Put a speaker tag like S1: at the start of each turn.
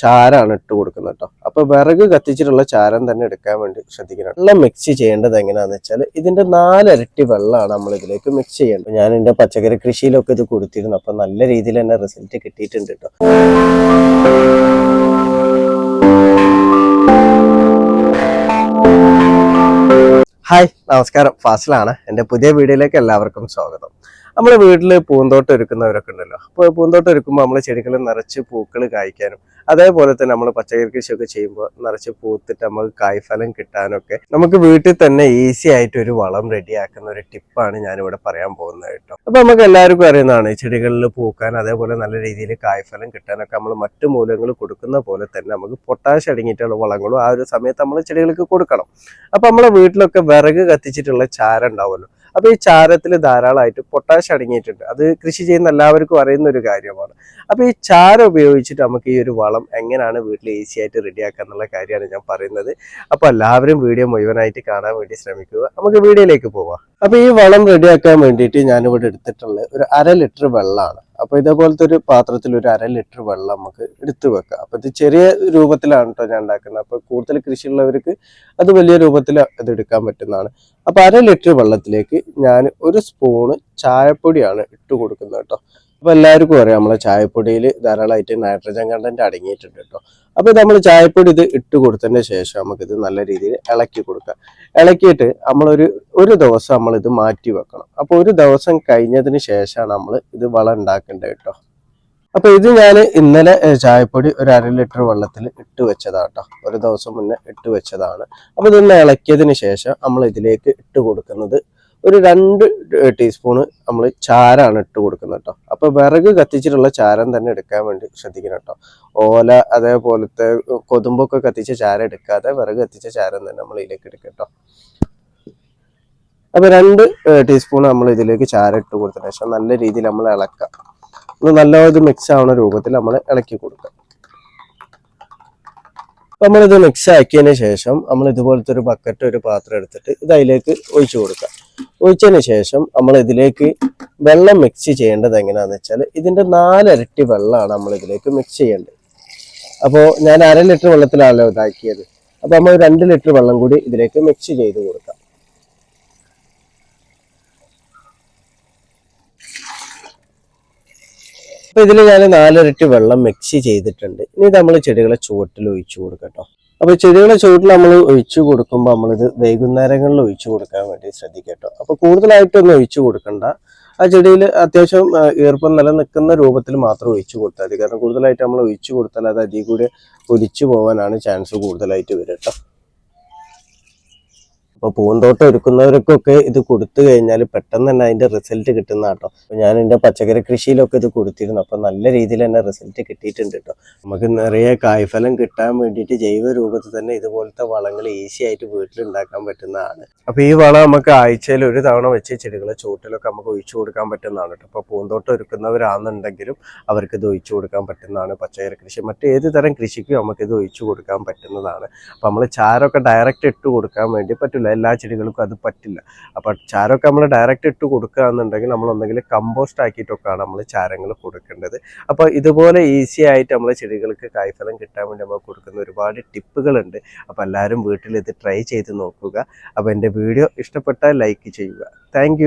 S1: ചാരാണ് ഇട്ട് കൊടുക്കുന്നത് കേട്ടോ അപ്പൊ വിറക് കത്തിച്ചിട്ടുള്ള ചാരം തന്നെ എടുക്കാൻ വേണ്ടി ശ്രദ്ധിക്കണം. വെള്ളം മിക്സ് ചെയ്യേണ്ടത് എങ്ങനെയാന്ന് വെച്ചാൽ ഇതിന്റെ നാലരട്ടി വെള്ളമാണ് നമ്മൾ ഇതിലേക്ക് മിക്സ് ചെയ്യേണ്ടത്. ഞാൻ എന്റെ പച്ചക്കറി കൃഷിയിലൊക്കെ ഇത് കൊടുത്തിരുന്നു. അപ്പൊ നല്ല രീതിയിൽ തന്നെ റിസൾട്ട് കിട്ടിയിട്ടുണ്ട് കേട്ടോ ഹായ് നമസ്കാരം. ഫാസിലാണ്. എന്റെ പുതിയ വീഡിയോയിലേക്ക് എല്ലാവർക്കും സ്വാഗതം. നമ്മുടെ വീട്ടിൽ പൂന്തോട്ടം ഒരുക്കുന്നവരൊക്കെ ഉണ്ടല്ലോ. അപ്പോൾ പൂന്തോട്ടം ഒരുക്കുമ്പോൾ നമ്മൾ ചെടികൾ നിറച്ച് പൂക്കൾ കായ്ക്കാനും അതേപോലെ തന്നെ നമ്മൾ പച്ചക്കറി കൃഷിയൊക്കെ ചെയ്യുമ്പോൾ നിറച്ച് പൂത്തിട്ട് നമുക്ക് കായ്ഫലം കിട്ടാനൊക്കെ നമുക്ക് വീട്ടിൽ തന്നെ ഈസി ആയിട്ട് ഒരു വളം റെഡിയാക്കുന്ന ഒരു ടിപ്പാണ് ഞാനിവിടെ പറയാൻ പോകുന്നത് കേട്ടോ. അപ്പോൾ നമുക്ക് എല്ലാവർക്കും അറിയുന്നതാണ് ചെടികളിൽ പൂക്കാൻ അതേപോലെ നല്ല രീതിയിൽ കായ്ഫലം കിട്ടാനൊക്കെ നമ്മൾ മറ്റു മൂലങ്ങൾ കൊടുക്കുന്ന പോലെ തന്നെ നമുക്ക് പൊട്ടാഷ് അടങ്ങിയിട്ടുള്ള വളങ്ങളും ആ ഒരു സമയത്ത് നമ്മൾ ചെടികൾക്ക് കൊടുക്കണം. അപ്പോൾ നമ്മളെ വീട്ടിലൊക്കെ വിറക് കത്തിച്ചിട്ടുള്ള ചാരം ഉണ്ടാവുമല്ലോ അപ്പൊ ഈ ചാരത്തിൽ ധാരാളമായിട്ട് പൊട്ടാഷ് അടങ്ങിയിട്ടുണ്ട്. അത് കൃഷി ചെയ്യുന്ന എല്ലാവർക്കും അറിയുന്ന ഒരു കാര്യമാണ്. അപ്പൊ ഈ ചാരം ഉപയോഗിച്ചിട്ട് നമുക്ക് ഈ ഒരു വളം എങ്ങനെയാണ് വീട്ടിൽ ഈസി ആയിട്ട് റെഡിയാക്കുക എന്നുള്ള കാര്യമാണ് ഞാൻ പറയുന്നത്. അപ്പൊ എല്ലാവരും വീഡിയോ മുഴുവനായിട്ട് കാണാൻ വേണ്ടി ശ്രമിക്കുക. നമുക്ക് വീഡിയോയിലേക്ക് പോവാം. അപ്പൊ ഈ വളം റെഡിയാക്കാൻ വേണ്ടിയിട്ട് ഞാനിവിടെ എടുത്തിട്ടുള്ള ഒരു അര ലിറ്റർ വെള്ളമാണ്. അപ്പൊ ഇതേപോലത്തെ ഒരു പാത്രത്തിൽ ഒരു അര ലിറ്റർ വെള്ളം നമുക്ക് എടുത്തു വെക്കാം. അപ്പൊ ഇത് ചെറിയ രൂപത്തിലാണ് കേട്ടോ ഞാൻ ഉണ്ടാക്കുന്നത്. അപ്പൊ കൂടുതൽ കൃഷിയുള്ളവർക്ക് അത് വലിയ രൂപത്തിൽ ഇത് എടുക്കാൻ പറ്റുന്നതാണ്. അപ്പൊ അര ലിറ്റർ വെള്ളത്തിലേക്ക് ഞാൻ ഒരു സ്പൂണ് ചായപ്പൊടിയാണ് ഇട്ട് കൊടുക്കുന്നത് കേട്ടോ അപ്പൊ എല്ലാവർക്കും അറിയാം നമ്മളെ ചായപ്പൊടിയിൽ ധാരാളമായിട്ട് നൈട്രജൻ കണ്ടന്റ് അടങ്ങിയിട്ടുണ്ട് കേട്ടോ. അപ്പോൾ നമ്മൾ ചായപ്പൊടി ഇത് ഇട്ട് കൊടുത്തതിന് ശേഷം നമുക്കിത് നല്ല രീതിയിൽ ഇളക്കി കൊടുക്കാം. ഇളക്കിയിട്ട് നമ്മളൊരു ഒരു ദിവസം നമ്മൾ ഇത് മാറ്റി വെക്കണം. അപ്പോൾ ഒരു ദിവസം കഴിഞ്ഞതിന് ശേഷമാണ് നമ്മൾ ഇത് വളം ഉണ്ടാക്കേണ്ടത് കേട്ടോ. അപ്പൊ ഇത് ഞാൻ ഇന്നലെ ചായപ്പൊടി ഒരു അര ലിറ്റർ വെള്ളത്തിൽ ഇട്ട് വെച്ചതാട്ടോ ഒരു ദിവസം മുന്നേ ഇട്ട് വെച്ചതാണ്. അപ്പോൾ ഇതൊന്ന് ഇളക്കിയതിന് ശേഷം നമ്മൾ ഇതിലേക്ക് ഇട്ട് കൊടുക്കുന്നത് ഒരു രണ്ട് ടീസ്പൂണ് നമ്മൾ ചാരാണ് ഇട്ട് കൊടുക്കുന്നത് കേട്ടോ. അപ്പൊ വിറക് കത്തിച്ചിട്ടുള്ള ചാരം തന്നെ എടുക്കാൻ വേണ്ടി ശ്രദ്ധിക്കണം കേട്ടോ. ഓല അതേപോലത്തെ കൊതുമ്പൊക്കെ കത്തിച്ച ചാരം എടുക്കാതെ വിറക് കത്തിച്ച ചാരം തന്നെ നമ്മൾ ഇതിലേക്ക് എടുക്കാം കേട്ടോ. അപ്പൊ രണ്ട് ടീസ്പൂൺ നമ്മൾ ഇതിലേക്ക് ചാരം ഇട്ട് കൊടുത്തതിന് ശേഷം നല്ല രീതിയിൽ നമ്മൾ ഇളക്കാം. ഒന്ന് മിക്സ് ആവുന്ന രൂപത്തിൽ നമ്മൾ ഇളക്കി കൊടുക്കാം. നമ്മളിത് മിക്സ് ആക്കിയതിന് ശേഷം നമ്മൾ ഇതുപോലത്തെ ഒരു ബക്കറ്റ് ഒരു പാത്രം എടുത്തിട്ട് ഇത് അതിലേക്ക് ഒഴിച്ചു കൊടുക്കാം ഒഴിച്ചതിന് ശേഷം നമ്മൾ ഇതിലേക്ക് വെള്ളം മിക്സ് ചെയ്യേണ്ടത് എങ്ങനെയാന്ന് വെച്ചാൽ ഇതിന്റെ നാലരട്ടി വെള്ളമാണ് നമ്മൾ ഇതിലേക്ക് മിക്സ് ചെയ്യേണ്ടത്. അപ്പോൾ ഞാൻ അര ലിറ്റർ വെള്ളത്തിലാണല്ലോ ഇതാക്കിയത്. അപ്പൊ നമ്മൾ രണ്ട് ലിറ്റർ വെള്ളം കൂടി ഇതിലേക്ക് മിക്സ് ചെയ്ത് കൊടുക്കാം അപ്പൊ ഇതിൽ ഞാൻ നാലിരട്ടി വെള്ളം മിക്സ് ചെയ്തിട്ടുണ്ട്. ഇനി നമ്മൾ ചെടികളെ ചുവട്ടിൽ ഒഴിച്ചു കൊടുക്കട്ടോ അപ്പൊ ചെടികളെ ചുവട്ടിൽ നമ്മൾ ഒഴിച്ചു കൊടുക്കുമ്പോൾ നമ്മളിത് വൈകുന്നേരങ്ങളിൽ ഒഴിച്ചു കൊടുക്കാൻ വേണ്ടി ശ്രദ്ധിക്കട്ടോ അപ്പൊ കൂടുതലായിട്ടൊന്നും ഒഴിച്ചു കൊടുക്കണ്ട. ആ ചെടിയിൽ അത്യാവശ്യം ഈർപ്പം ഈർപ്പം നിലനിൽക്കുന്ന രൂപത്തിൽ മാത്രം ഒഴിച്ചു കൊടുത്താൽ മതി. കാരണം കൂടുതലായിട്ട് നമ്മൾ ഒഴിച്ചു കൊടുത്താൽ അത് അതിൽ കൂടി ഒലിച്ചു പോകാനാണ് ചാൻസ് കൂടുതലായിട്ട് വരും കേട്ടോ. അപ്പൊ പൂന്തോട്ടം ഒരുക്കുന്നവർക്കൊക്കെ ഇത് കൊടുത്തു കഴിഞ്ഞാൽ പെട്ടെന്ന് തന്നെ അതിന്റെ റിസൾട്ട് കിട്ടുന്ന കേട്ടോ. അപ്പൊ ഞാൻ എന്റെ പച്ചക്കറി കൃഷിയിലൊക്കെ ഇത് കൊടുത്തിരുന്നു. അപ്പോൾ നല്ല രീതിയിൽ തന്നെ റിസൾട്ട് കിട്ടിയിട്ടുണ്ട് കേട്ടോ. നമുക്ക് നിറയെ കായ്ഫലം കിട്ടാൻ വേണ്ടിയിട്ട് ജൈവ രൂപത്തിൽ തന്നെ ഇതുപോലത്തെ വളങ്ങൾ ഈസി ആയിട്ട് വീട്ടിൽ ഉണ്ടാക്കാൻ പറ്റുന്നതാണ്. അപ്പോൾ ഈ വളം നമുക്ക് ആഴ്ചയിൽ ഒരു തവണ വെച്ച് ചെടികളെ ചുവട്ടിലൊക്കെ നമുക്ക് ഒഴിച്ചു കൊടുക്കാൻ പറ്റുന്നതാണ് കേട്ടോ. അപ്പോൾ പൂന്തോട്ടം ഒരുക്കുന്നവരാണെന്നുണ്ടെങ്കിലും അവർക്ക് ഇത് ഒഴിച്ചു കൊടുക്കാൻ പറ്റുന്നതാണ്. പച്ചക്കറി കൃഷി മറ്റേത് തരം കൃഷിക്കും നമുക്ക് ഇത് ഒഴിച്ചു കൊടുക്കാൻ പറ്റുന്നതാണ്. അപ്പോൾ നമ്മൾ ചാരമൊക്കെ ഡയറക്റ്റ് ഇട്ട് കൊടുക്കാൻ വേണ്ടി പറ്റില്ല എല്ലാ ചെടികൾക്കും അത് പറ്റില്ല. അപ്പോൾ ചാരമൊക്കെ നമ്മൾ ഡയറക്റ്റ് ഇട്ട് കൊടുക്കുകയാണെന്നുണ്ടെങ്കിൽ നമ്മൾ ഒന്നെങ്കിൽ കമ്പോസ്റ്റ് ആക്കിയിട്ടൊക്കെയാണ് നമ്മൾ ചാരങ്ങൾ കൊടുക്കേണ്ടത്. അപ്പോൾ ഇതുപോലെ ഈസി ആയിട്ട് നമ്മൾ ചെടികൾക്ക് കായ്ഫലം കിട്ടാൻ വേണ്ടി നമ്മൾ കൊടുക്കുന്ന ഒരുപാട് ടിപ്പുകളുണ്ട്. അപ്പോൾ എല്ലാവരും വീട്ടിൽ ഇത് ട്രൈ ചെയ്ത് നോക്കുക. അപ്പോൾ എന്റെ വീഡിയോ ഇഷ്ടപ്പെട്ടാൽ ലൈക്ക് ചെയ്യുക. താങ്ക്